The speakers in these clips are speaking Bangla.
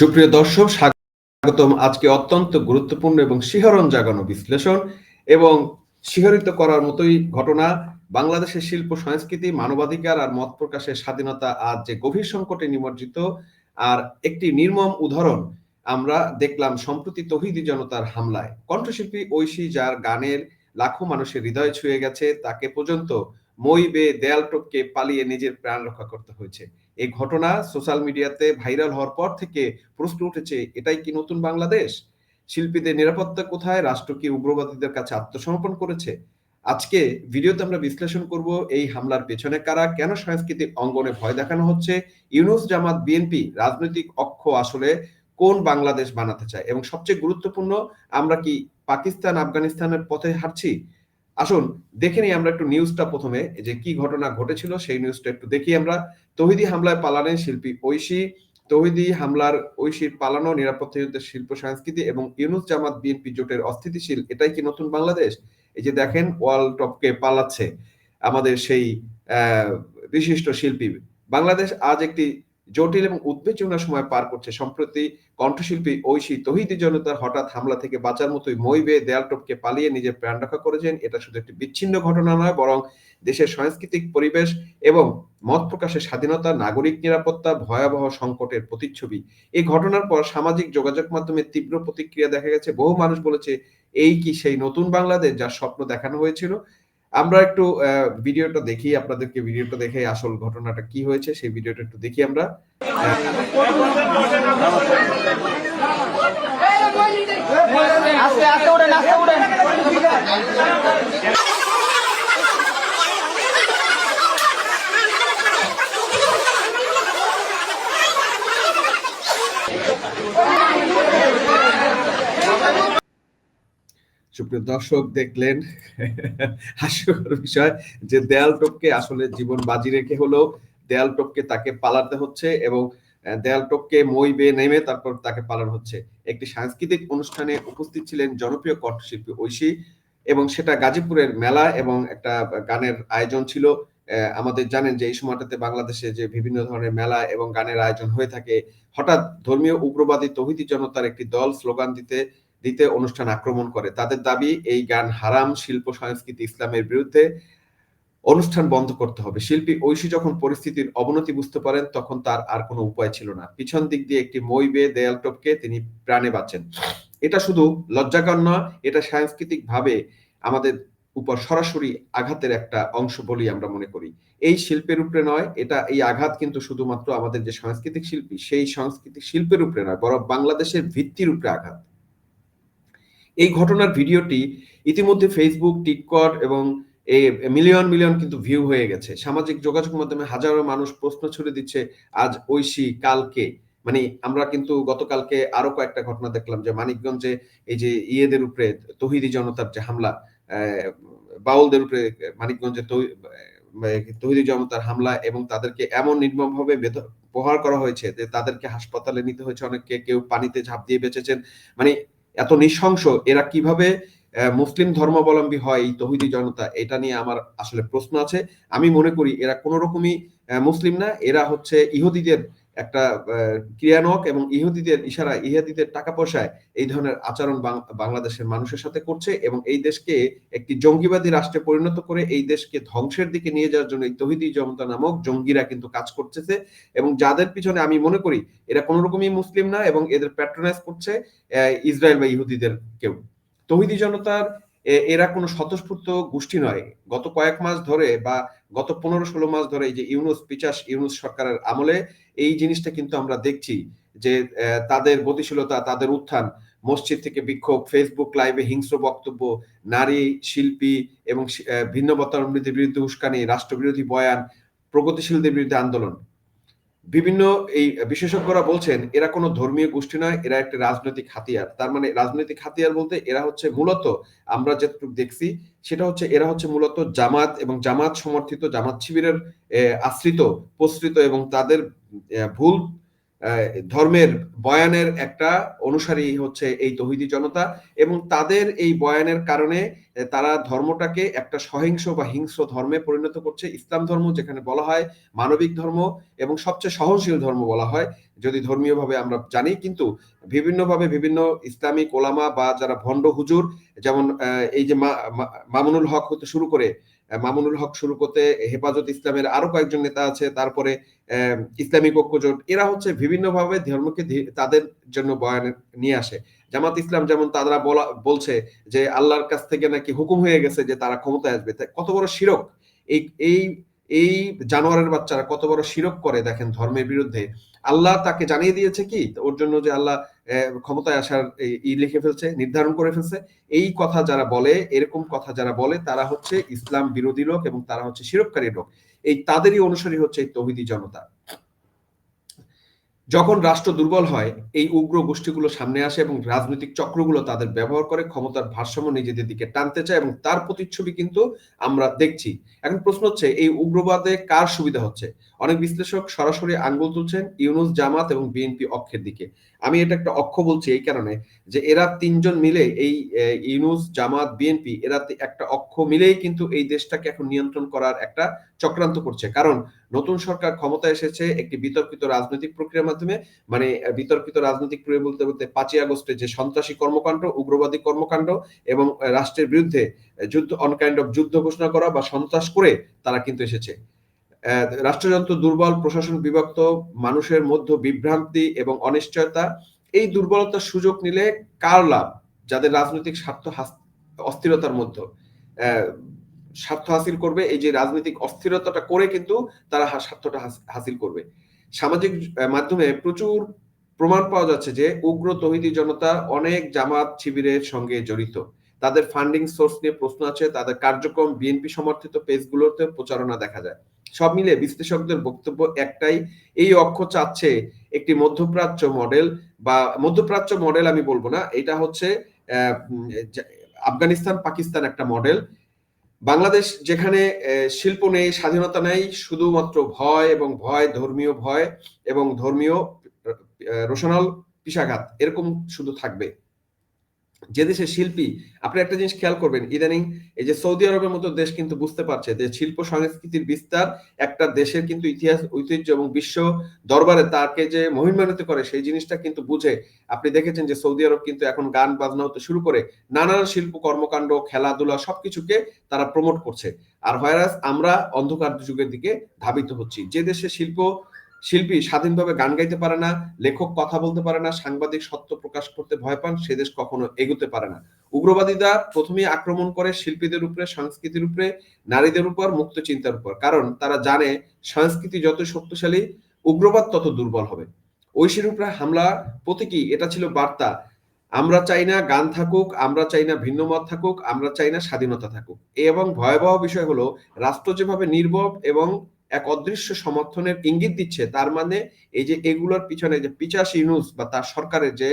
সুপ্রিয় দর্শক, স্বাগতম আজকে অত্যন্ত গুরুত্বপূর্ণ এবং শিহরণ জাগানো বিশ্লেষণ এবং শিহরিত করার মতোই ঘটনা বাংলাদেশের শিল্প, সংস্কৃতি, মানবাধিকার আর মত প্রকাশের স্বাধীনতা আজ যে গভীর সংকটে নিমজ্জিত আর একটি নির্মম উদাহরণ আমরা দেখলাম সম্প্রতি তহিদি জনতার হামলায়। কণ্ঠশিল্পী ঐশী যার গানের লাখো মানুষের হৃদয় ছুঁয়ে গেছে, তাকে পর্যন্ত মই বে দেয়াল টপকে পালিয়ে নিজের প্রাণ রক্ষা করতে হয়েছে। এই ঘটনা সোশ্যাল মিডিয়াতে ভাইরাল হওয়ার পর থেকে প্রশ্ন উঠেছে, এটাই কি নতুন বাংলাদেশ? শিল্পীদের নিরাপত্তা কোথায়? রাষ্ট্র কি উগ্রবাদীদের কাছে আত্মসমর্পণ করেছে? আজকে ভিডিওতে আমরা বিশ্লেষণ করব, এই হামলার পেছনে কারা, কেন সাংস্কৃতিক অঙ্গনে ভয় দেখানো হচ্ছে? ইউনুস জামাত বিএনপি রাজনৈতিক অক্ষ আসলে কোন বাংলাদেশ বানাতে চায়? এবং সবচেয়ে গুরুত্বপূর্ণ, আমরা কি পাকিস্তান আফগানিস্তানের পথে হাঁটছি? আসুন, দেখে নিই আমরা একটু নিউজটা প্রথমে যে কি ঘটনা ঘটেছিল সেই নিউজটা একটু দেখি আমরা। তহিদি হামলায় পালালেন শিল্পী ঐশী। তহিদি হামলার ঐশীর পালানো নিরাপত্তা যুদ্ধের শিল্প সংস্কৃতি এবং ইউনুস জামাত বিএনপি জোটের অস্থিতিশীল, এটাই কি নতুন বাংলাদেশ? এই যে দেখেন ওয়ার্ল্ড টপকে পালাচ্ছে আমাদের সেই বিশিষ্ট শিল্পী। বাংলাদেশ আজ একটি জটিল এবং উদ্বেজনার সময় পার করছে। সম্প্রতি কণ্ঠশিল্পী ঐশী তহিদি জনতার হঠাৎ হামলা থেকে বাঁচার মতোই মই বেয়ে দেয়াল টপকে পালিয়ে নিজের প্রাণ রক্ষা করেছেন। এটা শুধু একটি বিচ্ছিন্ন ঘটনা নয়, বরং দেশের সাংস্কৃতিক পরিবেশ এবং মত প্রকাশের স্বাধীনতা, নাগরিক নিরাপত্তা, ভয়াবহ সংকটের প্রতিচ্ছবি। এই ঘটনার পর সামাজিক যোগাযোগ মাধ্যমে তীব্র প্রতিক্রিয়া দেখা গেছে। বহু মানুষ বলেছে, এই কি সেই নতুন বাংলাদেশ যার স্বপ্ন দেখানো হয়েছিল? আমরা একটু ভিডিওটা দেখি, আপনাদেরকে ভিডিওটা দেখে আসল ঘটনাটা কি হয়েছে, সেই ভিডিওটা একটু দেখি আমরা। আস্তে আস্তে উঠেন আস্তে উঠেন। সুপ্রিয় দর্শক, দেখলেন হাস্যকর বিষয় যে দেয়াল টপকে আসলে জীবন বাজি রেখে হলো। দেয়াল টপকে তাকে পালাতে হচ্ছে এবং দেয়াল টপকে মই বেয়ে নেমে তারপর তাকে পালানো হচ্ছে। একটি সাংস্কৃতিক অনুষ্ঠানে উপস্থিত ছিলেন জনপ্রিয় কণ্ঠশিল্পী ঐশী এবং সেটা গাজীপুরের মেলা এবং একটা গানের আয়োজন ছিল। আমাদের জানেন যে এই সময়টাতে বাংলাদেশে যে বিভিন্ন ধরনের মেলা এবং গানের আয়োজন হয়ে থাকে, হঠাৎ ধর্মীয় উগ্রবাদী তহিদি জনতার একটি দল স্লোগান দিতে দিতে অনুষ্ঠান আক্রমণ করে। তাদের দাবি, এই গান হারাম শিল্প সংস্কৃতি ইসলামের বিরুদ্ধে অনুষ্ঠান বন্ধ করতে হবে। শিল্পী ঐশী যখন পরিস্থিতির অবনতি বুঝতে পারেন, তখন তার আর কোনো উপায় ছিল না। পিছন দিক দিয়ে একটি মই বেয়ে দেয়াল টপকে তিনি প্রাণে বাঁচেন। এটা শুধু লজ্জাকর নয়, এটা সাংস্কৃতিক ভাবে আমাদের উপর সরাসরি আঘাতের একটা অংশ বলি আমরা মনে করি। এই শিল্পের উপরে নয়, এটা, এই আঘাত কিন্তু শুধুমাত্র আমাদের যে সাংস্কৃতিক শিল্পী, সেই সাংস্কৃতিক শিল্পের উপরে নয়, বরং বাংলাদেশের ভিত্তির উপরে আঘাত। এই ঘটনার ভিডিওটি ইতিমধ্যে ফেসবুক টিকটক এবং মিলিয়ন মিলিয়ন কিন্তু ভিউ হয়ে গেছে। সামাজিক যোগাযোগ মাধ্যমে হাজারো মানুষ প্রশ্ন ছুড়ে দিচ্ছে, আজ ঐশী, কালকে? মানে আমরা কিন্তু গতকালকে আরও কয়েকটা ঘটনা দেখলাম যে মানিকগঞ্জে এই যে ইয়েদের উপরে তহিদি জনতার যে হামলা বাউলদের উপরে মানিকগঞ্জে তহিদি জনতার হামলা এবং তাদেরকে এমন নির্মমভাবে প্রহার করা হয়েছে যে তাদেরকে হাসপাতালে নিতে হয়েছে। অনেককে কেউ পানিতে ঝাঁপ দিয়ে বেঁচেছেন। মানে এত নৃশংস, এরা কীভাবে মুসলিম ধর্মাবলম্বী হয় এই তহিদি জনতা? এটা নিয়ে আমার আসলে প্রশ্ন আছে। আমি মনে করি এরা কোন রকমই মুসলিম না, এরা হচ্ছে ইহুদিদের একটা ক্রিয়ানক এবং ইহুদিদের ইশারা, ইহুদিদের টাকা পয়সায় এই ধরনের আচরণ বাংলাদেশের মানুষের সাথে করছে এবং এই দেশকে একটি জঙ্গিবাদী রাষ্ট্রে পরিণত করে এই দেশকে ধ্বংসের দিকে নিয়ে যাওয়ার জন্য এই তহিদি জনতা নামক জঙ্গিরা কিন্তু কাজ করতেছে এবং যাদের পিছনে আমি মনে করি এরা কোন রকমই মুসলিম না এবং এদের প্যাট্রোনাইজ করছে ইসরায়েল বা ইহুদিদের কেউ তহিদি জনতার এরা কোনো স্বতঃস্ফূর্ত গোষ্ঠী নয়। গত কয়েক মাস ধরে বা গত পনেরো ষোলো মাস ধরে এই যে ইউনুস, পিচাস, ইউনুস সরকারের আমলে এই জিনিসটা কিন্তু আমরা দেখছি যে তাদের গতিশীলতা, তাদের উত্থান, মসজিদ থেকে বিক্ষোভ ফেসবুক লাইভে হিংস্র বক্তব্য, নারী, শিল্পী এবং ভিন্ন ভিন্নবতার বিরুদ্ধে উস্কানি, রাষ্ট্রবিরোধী বয়ান, প্রগতিশীলদের বিরুদ্ধে আন্দোলন। বিভিন্ন এই বিশেষজ্ঞরা বলছেন, এরা কোনো ধর্মীয় গোষ্ঠী নয়, এরা একটা রাজনৈতিক হাতিয়ার। তার মানে রাজনৈতিক হাতিয়ার বলতে এরা হচ্ছে মূলত, আমরা যেটুকু দেখছি, সেটা হচ্ছে এরা হচ্ছে মূলত জামাত এবং জামাত সমর্থিত, জামাত শিবিরের আশ্রিত, প্রসৃত এবং তাদের ভুল ধর্মের বয়ানের একটা অনুসারী হচ্ছে এই তহিদি জনতা এবং তাদের এই বয়ানের কারণে তারা ধর্মটাকে একটা সহিংস বা হিংস্র ধর্মে পরিণত করছে। ইসলাম ধর্ম যেখানে বলা হয় মানবিক ধর্ম এবং সবচেয়ে সহনশীল ধর্ম বলা হয়, যদি ধর্মীয়ভাবে আমরা জানি। কিন্তু বিভিন্নভাবে বিভিন্ন ইসলামিক ওলামা বা যারা ভণ্ড হুজুর, যেমন এই যে মামুনুল হক হতে শুরু করে মামুনুল হক শুরু করতে, হেফাজত ইসলামের আরও কয়েকজন নেতা আছে, তারপরে ইসলামিক ঐক্যজোট এরা হচ্ছে বিভিন্নভাবে ধর্মকে তাদের জন্য বয়ান নিয়ে আসে। জামাত ইসলাম যেমন তারা বলা, বলছে যে আল্লাহর কাছ থেকে নাকি হুকুম হয়ে গেছে যে তারা ক্ষমতায় আসবে। কত বড় শিরক! এই এই এই জানোয়ারের বাচ্চারা কত বড় শিরক করে দেখেন ধর্মের বিরুদ্ধে। আল্লাহ তাকে জানিয়ে দিয়েছে কি? ওর জন্য যে আল্লাহ ক্ষমতায় আসার ই লিখে ফেলছে, নির্ধারণ করে ফেলছে। এই কথা যারা বলে, এরকম কথা যারা বলে, তারা হচ্ছে ইসলাম বিরোধী লোক এবং তারা হচ্ছে শিরককারী লোক। এই তাদেরই অনুসারী হচ্ছে তহিদি জনতা। যখন রাষ্ট্র দুর্বল হয়, এই উগ্র গোষ্ঠীগুলো সামনে আসে এবং রাজনৈতিক চক্রগুলো তাদের ব্যবহার করে, ক্ষমতার ভারসাম্য নিজেদের দিকে টানতে চায় এবং তার প্রতিচ্ছবি কিন্তু আমরা দেখছি। এখন প্রশ্ন হচ্ছে, এই উগ্রবাদে কার সুবিধা হচ্ছে? অনেক বিশ্লেষক সরাসরি আঙ্গুল তুলছেন ইউনুস জামাত এবং বিএনপি অক্ষের দিকে। আমি এটা একটা অক্ষ বলছি এই কারণে যে এরা তিনজন মিলে এই ইউনুস, জামাত, বিএনপি, এরা একটা অক্ষ মিলেই কিন্তু এই দেশটাকে এখন নিয়ন্ত্রণ করার একটা চক্রান্ত করছে। কারণ নতুন সরকার ক্ষমতা এসেছে একটি বিতর্কিত রাজনৈতিক প্রক্রিয়ার মাধ্যমে মানে বিতর্কিত রাজনৈতিক প্রক্রিয়া বলতে বলতে পাঁচই আগস্টে যে সন্ত্রাসী কর্মকাণ্ড, উগ্রবাদী কর্মকাণ্ড এবং রাষ্ট্রের বিরুদ্ধে যুদ্ধ, অন কাইন্ড অফ যুদ্ধ ঘোষণা করা বা সন্ত্রাস করে তারা কিন্তু এসেছে। রাষ্ট্রযন্ত্র দুর্বল, প্রশাসন বিভক্ত, মানুষের মধ্যে বিভ্রান্তি এবং অনিশ্চয়তা, এই দুর্বলতার সুযোগ নিলে কার লাভ? যাদের রাজনৈতিক স্বার্থ অস্থিরতার মধ্যে। স্বার্থ হাসিল করবে, এই যে রাজনৈতিক অস্থিরতাটা করে কিন্তু তারা স্বার্থটা হাসিল করবে। সামাজিক মাধ্যমে প্রচুর প্রমাণ পাওয়া যাচ্ছে যে উগ্র তহিদি জনতা অনেক জামাত শিবিরের সঙ্গে জড়িত। তাদের ফান্ডিং সোর্স নিয়ে প্রশ্ন আছে, তাদের কার্যক্রম বিএনপি সমর্থিত পেজগুলোতে প্রচারণা দেখা যায়। সব মিলে বিশ্লেষকদের বক্তব্য একটাই, এই অক্ষ চাচ্ছে একটি মধ্যপ্রাচ্য মডেল বা মধ্যপ্রাচ্য মডেল আমি বলব না, এটা হচ্ছে আফগানিস্তান, পাকিস্তান একটা মডেল বাংলাদেশ যেখানে শিল্প নেই, স্বাধীনতা নেই, শুধুমাত্র ভয় এবং ভয়, ধর্মীয় ভয় এবং ধর্মীয় রোশনাল পিসাঘাত এরকম শুধু থাকবে। যে দেশের শিল্পী, আপনি একটা জিনিস খেয়াল করবেন, ইদানিং এই যে সৌদি আরবের মতো দেশ কিন্তু বুঝতে পারছে যে শিল্প সংস্কৃতির বিস্তার একটা দেশের কিন্তু ইতিহাস, ঐতিহ্য এবং বিশ্ব দরবারে তাকে যে মহিমান্বিত করে সেই জিনিসটা কিন্তু বুঝে। আপনি দেখেছেন যে সৌদি আরব কিন্তু এখন গান বাজনা হতে শুরু করে নানান শিল্প কর্মকাণ্ড, খেলাধুলা সবকিছুকে তারা প্রমোট করছে। আর ভাইরাস আমরা অন্ধকার যুগের দিকে ধাবিত হচ্ছি। যে দেশে শিল্প শিল্পী স্বাধীনভাবে গান গাইতে পারে না, লেখক কথা বলতে পারে না, সাংবাদিক সত্য প্রকাশ করতে ভয় পান, সে দেশ কখনো এগোতে পারে না। উগ্রবাদীরা প্রথমেই আক্রমণ করে শিল্পীদের উপরে, সংস্কৃতির উপরে, নারীদের উপর, মুক্ত চিন্তার উপর। কারণ তারা জানে সংস্কৃতি যত শক্তিশালী, উগ্রবাদ তত দুর্বল হবে। ঐশীর উপরে হামলা প্রতীকী, এটা ছিল বার্তা। আমরা চাই না গান থাকুক, আমরা চাই না ভিন্ন মত থাকুক, আমরা চাই না স্বাধীনতা থাকুক। এবং ভয়াবহ বিষয় হলো, রাষ্ট্র যেভাবে নির্ভব এবং এক অদৃশ্য সমর্থনের ইঙ্গিত দিচ্ছে। তার মানে এই যে এগুলোর পিছনে যে পিচাস ইউনুস বা তার সরকারের যে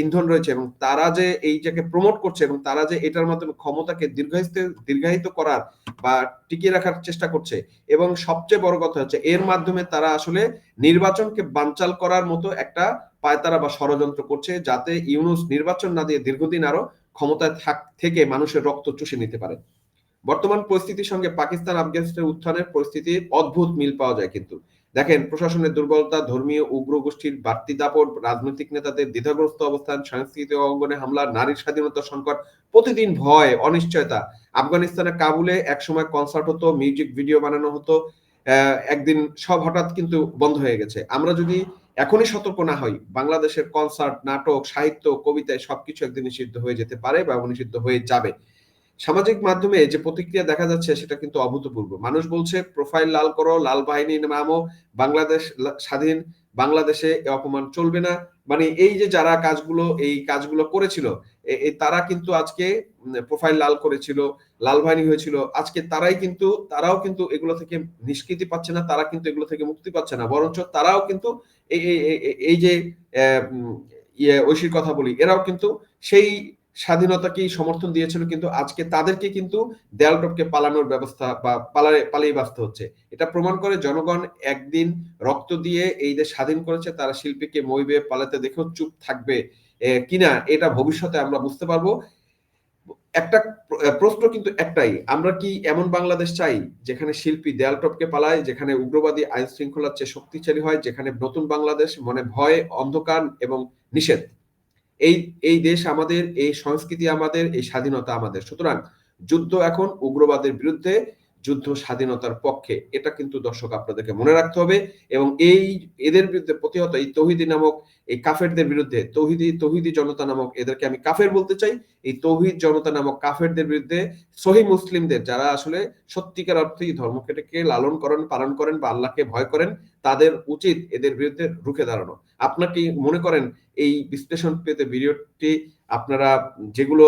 ইন্ধন রয়েছে এবং তারা যে এই জায়গাকে প্রমোট করছে এবং তারা যে এটার মাধ্যমে ক্ষমতাকে দীর্ঘায়িত দীর্ঘায়িত করার বা টিকিয়ে রাখার চেষ্টা করছে এবং সবচেয়ে বড় কথা হচ্ছে এর মাধ্যমে তারা আসলে নির্বাচনকে বানচাল করার মতো একটা পায়তারা বা ষড়যন্ত্র করছে যাতে ইউনুস নির্বাচন না দিয়ে দীর্ঘদিন আরও ক্ষমতায় থাক, থেকে মানুষের রক্ত চুষে নিতে পারে। বর্তমান পরিস্থিতির সঙ্গে পাকিস্তান আফগানিস্তানের উত্থানের পরিস্থিতি অদ্ভুত মিল পাওয়া যায় কিন্তু। দেখেন, প্রশাসনের দুর্বলতা, ধর্মীয় উগ্র গোষ্ঠীর বাড়তি দাপট, রাজনৈতিক নেতাদের দ্বিধাগ্রস্ত অবস্থান সাংস্কৃতিক অঙ্গনে হামলা, নারীর স্বাধীনতা সংকট, প্রতিদিন ভয়, অনিশ্চয়তা। আফগানিস্তানের কাবুলে একসময় কনসার্ট হতো, মিউজিক ভিডিও বানানো হতো একদিন সব হঠাৎ কিন্তু বন্ধ হয়ে গেছে। আমরা যদি এখনই সতর্ক না হই, বাংলাদেশের কনসার্ট, নাটক, সাহিত্য, কবিতায় সবকিছু একদিন নিষিদ্ধ হয়ে যেতে পারে বা নিষিদ্ধ হয়ে যাবে। সামাজিক মাধ্যমে যে প্রতিক্রিয়া দেখা যাচ্ছে সেটা কিন্তু অভূতপূর্ব। মানুষ বলছে, প্রোফাইল লাল করো, লাল বাহিনী নামো, বাংলাদেশ স্বাধীন বাংলাদেশে অপমান চলবে না। মানে এই যে যারা কাজগুলো, এই কাজগুলো করেছিল তারা কিন্তু আজকে প্রোফাইল লাল করেছিল, লাল বাহিনী হয়েছিল। আজকে তারাই কিন্তু, তারাও কিন্তু এগুলো থেকে নিষ্কৃতি পাচ্ছে না, তারা কিন্তু এগুলো থেকে মুক্তি পাচ্ছে না। বরঞ্চ তারাও কিন্তু এই যে ইয়ে ঐশীর কথা বলি, এরাও কিন্তু সেই স্বাধীনতাকেই সমর্থন দিয়েছিল, কিন্তু আজকে তাদেরকে কিন্তু দেয়াল টপকে পালানোর ব্যবস্থা বা পালারে পালিয়ে বাঁচতে হচ্ছে। এটা প্রমাণ করে জনগণ একদিন রক্ত দিয়ে এই দেশ স্বাধীন করেছে, তারা শিল্পীকে মইবে, পালাতে দেখেও চুপ থাকবে কিনা এটা ভবিষ্যতে আমরা বুঝতে পারব। একটা প্রশ্ন কিন্তু একটাই, আমরা কি এমন বাংলাদেশ চাই যেখানে শিল্পী দেয়াল টপকে পালায়, যেখানে উগ্রবাদী আইন শৃঙ্খলার চেয়ে শক্তিশালী হয়, যেখানে নতুন বাংলাদেশ মনে ভয়, অন্ধকার এবং নিষেধ? এই এই দেশ আমাদের, এই সংস্কৃতি আমাদের, এই স্বাধীনতা আমাদের। সুতরাং যুদ্ধ এখন উগ্রবাদের বিরুদ্ধে, যুদ্ধ স্বাধীনতার পক্ষে। এটা কিন্তু দর্শক আপনাদেরকে মনে রাখতে হবে এবং এই, এদের বিরুদ্ধে প্রতিহত এই তৌহিদি নামক, এই কাফেরদের বিরুদ্ধে, তৌহিদি তৌহিদি জনতা নামক এদেরকে আমি কাফের বলতে চাই, এই তৌহিদ জনতা নামক কাফেরদের বিরুদ্ধে সহি মুসলিমদের যারা আসলে সত্যিকার অর্থে ধর্মকেটাকে লালন করেন, পালন করেন বা আল্লাহকে ভয় করেন, তাদের উচিত এদের বিরুদ্ধে রুখে দাঁড়ানো। আপনার কি মনে করেন এই বিশ্লেষণ পেতে ভিডিওটি আপনারা যেগুলো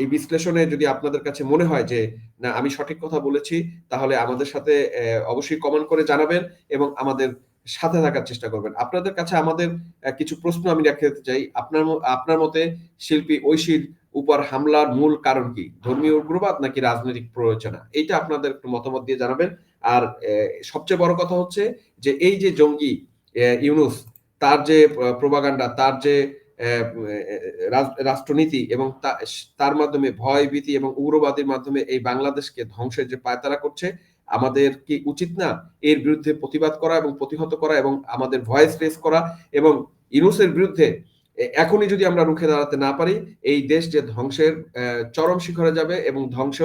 এই বিশ্লেষণে যদি আপনাদের কাছে মনে হয় যে, না, আমি সঠিক কথা বলেছি, তাহলে আমাদের সাথে অবশ্যই কমেন্ট করে জানাবেন এবং আমাদের সাথে থাকার চেষ্টা করবেন। আপনাদের কাছে আমাদের কিছু প্রশ্ন আমি রেখে দিতে চাই। আপনার আপনার মতে শিল্পী ঐশীর উপর হামলার মূল কারণ কি? ধর্মীয় উগ্রবাদ নাকি রাজনৈতিক প্ররোচনা? এইটা আপনাদের একটু মতামত দিয়ে জানাবেন। আর সবচেয়ে বড় কথা হচ্ছে যে, এই যে জঙ্গি ইউনুস তার যে প্রবাগান্ডা তার যে রাষ্ট্রনীতি এবং তার মাধ্যমে ভয়, ভীতি এবং উগ্রবাদের মাধ্যমে এই বাংলাদেশকে ধ্বংসের যে পায়তারা করছে, আমাদের কি উচিত না এর বিরুদ্ধে প্রতিবাদ করা এবং প্রতিহত করা এবং আমাদের ভয়েস রেস করা এবং ইউনুসের বিরুদ্ধে এখনই যদি আমরা রুখে দাঁড়াতে না পারি, এই দেশ যে ধ্বংসের চরম শিখরে যাবে এবং ধ্বংস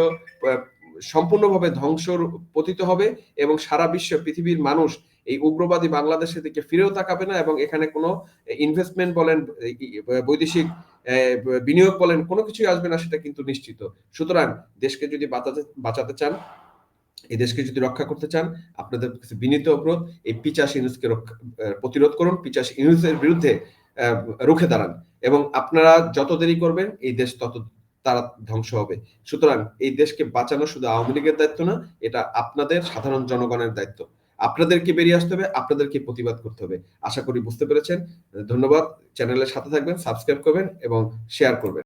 সম্পূর্ণভাবে ধ্বংস পতিত হবে এবং সারা বিশ্ব পৃথিবীর মানুষ এই উগ্রবাদী বাংলাদেশের দিকে ফিরেও তাকাবে না এবং এখানে কোনো ইনভেস্টমেন্ট বলেন বৈদেশিক বিনিয়োগ বলেন, কোনো কিছুই আসবে না সেটা কিন্তু নিশ্চিত। সুতরাং দেশকে যদি বাঁচাতে বাঁচাতে চান, এই দেশকে যদি রক্ষা করতে চান, আপনাদের কাছে বিনীত অনুরোধ, এই পিচাস ইউনুসকে প্রতিরোধ করুন পিচাস ইউনুসের বিরুদ্ধে রুখে দাঁড়ান এবং আপনারা যত দেরি করবেন, এই দেশ তত তারা ধ্বংস হবে। সুতরাং এই দেশকে বাঁচানো শুধু আওয়ামী লীগের দায়িত্ব না, এটা আপনাদের সাধারণ জনগণের দায়িত্ব। আপনাদেরকে বেরিয়ে আসতে হবে, আপনাদেরকে প্রতিবাদ করতে হবে। আশা করি বুঝতে পেরেছেন। ধন্যবাদ। চ্যানেলের সাথে থাকবেন, সাবস্ক্রাইব করবেন এবং শেয়ার করবেন।